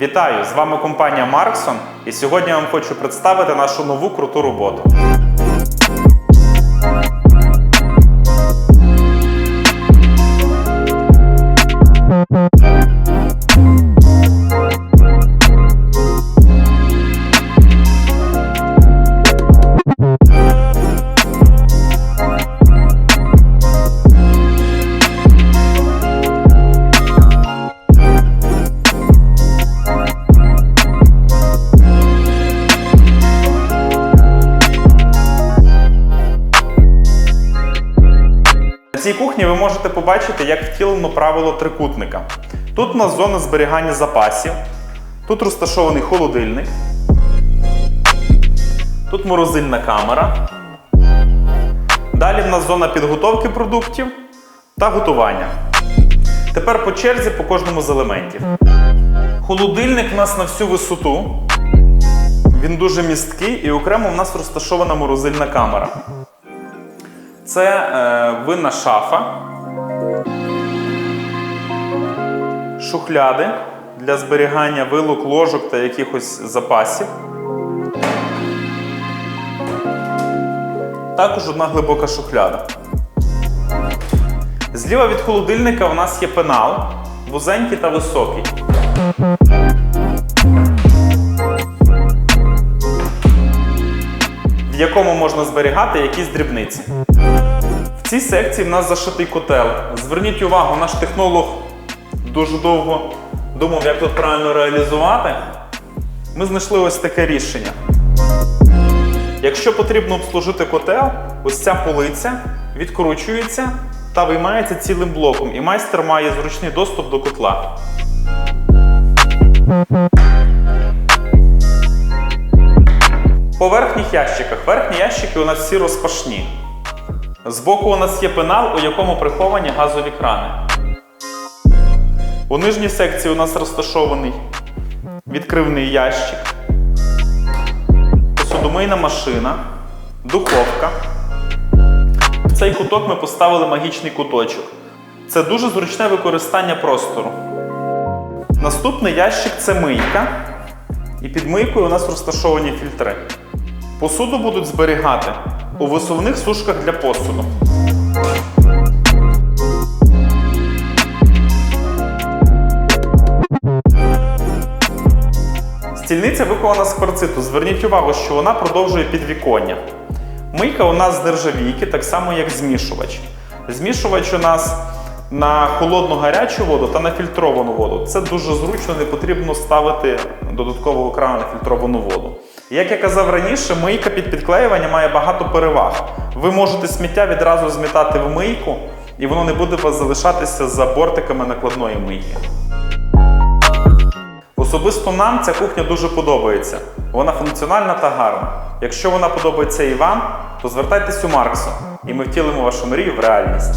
Вітаю! З вами компанія Марксон, і сьогодні я вам хочу представити нашу нову круту роботу. Можете побачити, як втілено правило трикутника. Тут у нас зона зберігання запасів, тут розташований холодильник, тут морозильна камера. Далі в нас зона підготовки продуктів та готування. Тепер по черзі по кожному з елементів. Холодильник у нас на всю висоту. Він дуже місткий і окремо в нас розташована морозильна камера. Це е, винна шафа, шухляди для зберігання вилок, ложок та якихось запасів. Також одна глибока шухляда. Зліва від холодильника у нас є пенал, вузенький та високий. в якому можна зберігати якісь дрібниці. Цій секції в нас зашитий котел. Зверніть увагу, наш технолог дуже довго думав, як тут правильно реалізувати. Ми знайшли ось таке рішення. Якщо потрібно обслужити котел, ось ця полиця відкручується та виймається цілим блоком, і майстер має зручний доступ до котла. По верхніх ящиках. Верхні ящики у нас всі розпашні. Збоку у нас є пенал, у якому приховані газові крани. У нижній секції у нас розташований відкривний ящик, посудомийна машина, духовка. В цей куток ми поставили магічний куточок. Це дуже зручне використання простору. Наступний ящик це мийка. І під мийкою у нас розташовані фільтри. Посуду будуть зберігати у висувних сушках для посуду. Стільниця виконана з кварциту. Зверніть увагу, що вона продовжує підвіконня. Мийка у нас з нержавійки, так само як змішувач. Змішувач у нас на холодну гарячу воду та на фільтровану воду. Це дуже зручно, не потрібно ставити додаткового крану на фільтровану воду. Як я казав раніше, мийка під підклеювання має багато переваг. Ви можете сміття відразу змітати в мийку, і воно не буде вас залишатися за бортиками накладної мийки. Особисто нам ця кухня дуже подобається. Вона функціональна та гарна. Якщо вона подобається і вам, то звертайтесь у Марксу, і ми втілимо вашу мрію в реальність.